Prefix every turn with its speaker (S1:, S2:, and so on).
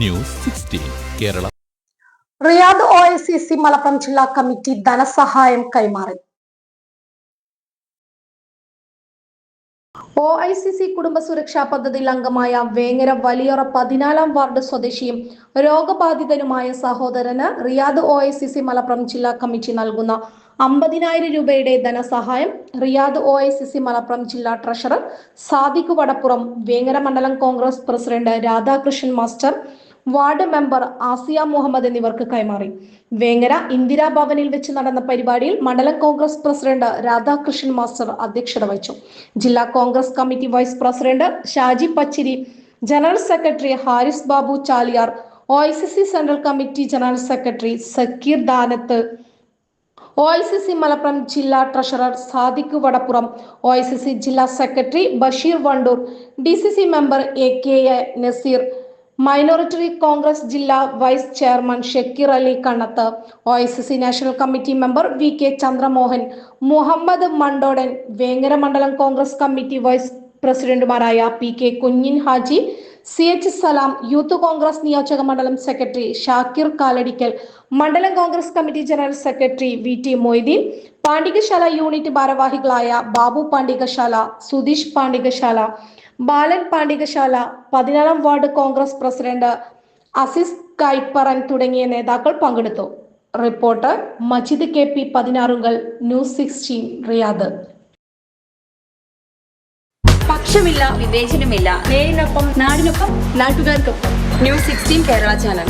S1: News sixteen Kerala.
S2: Riyadh O I C C Malappuram ജില്ലാ committee ധനസഹായം കൈമാറി. O I C C കുടുംബ സുരക്ഷാ പദ്ധതിയിൽ അംഗമായ വേങ്ങര വലിയറ പതിനാലാം വാർഡ് സ്വദേശിയും രോഗബാധിതനുമായ സഹോദരന് Riyadh O I C C Malappuram ജില്ലാ കമ്മിറ്റി നൽകുന്ന അമ്പതിനായിരം രൂപയുടെ ധനസഹായം Riyadh O I C C Malappuram ജില്ലാ ട്രഷറർ സാദിഖ് വടപ്പുറം വേങ്ങര മണ്ഡലം Congress president Radhakrishnan master ward member Asiya Muhammad എന്നിവർക്ക് കൈമാറി. വേങ്ങര ഇന്ദിരാഭവനിൽ വെച്ച് നടന്ന പരിപാടിയിൽ മണ്ഡലം കോൺഗ്രസ് പ്രസിഡന്റ് രാധാകൃഷ്ണൻ മാസ്റ്റർ അധ്യക്ഷത വഹിച്ചു. ജില്ലാ Congress committee vice president Shaji Pachiri general secretary Haris Babu Chaliyar O I C C central committee general secretary Zakir Danath O I C C Malappuram ജില്ലാ treasurer Sadiq Vadappuram O I C C ജില്ലാ secretary Basheer Wandoor D C C member A K A Naseer minority Congress ജില്ലാ vice chairman Shakir Ali Kannath O S S C national committee member V K Chandramohan Muhammad Mandodan Vengara മണ്ഡലം Congress committee vice പ്രസിഡന്റുമാരായ P K Kunjin Haji C H Salam youth Congress നിയോജക മണ്ഡലം secretary Shakir Kaladikkal മണ്ഡലം Congress committee general secretary V T Moideen Pandikashala unit ഭാരവാഹികളായ ബാബു പാണ്ഡികശാല സുധീഷ് പാണ്ഡികശാല ബാലൻ പാണ്ഡികശാല പതിനാറാം ward Congress president Aziz Kaipparan തുടങ്ങിയ നേതാക്കൾ പങ്കെടുത്തു. റിപ്പോർട്ടർ മജിദ് കെ പി പതിനാറുകൾ ന്യൂസ് സിക്സ്റ്റീൻ റിയാദ്.
S3: പക്ഷമില്ല വിവേചനമില്ല. നേരിനൊപ്പം നാടിനൊപ്പം നാട്ടുകാർക്കൊപ്പം. News sixteen Kerala channel.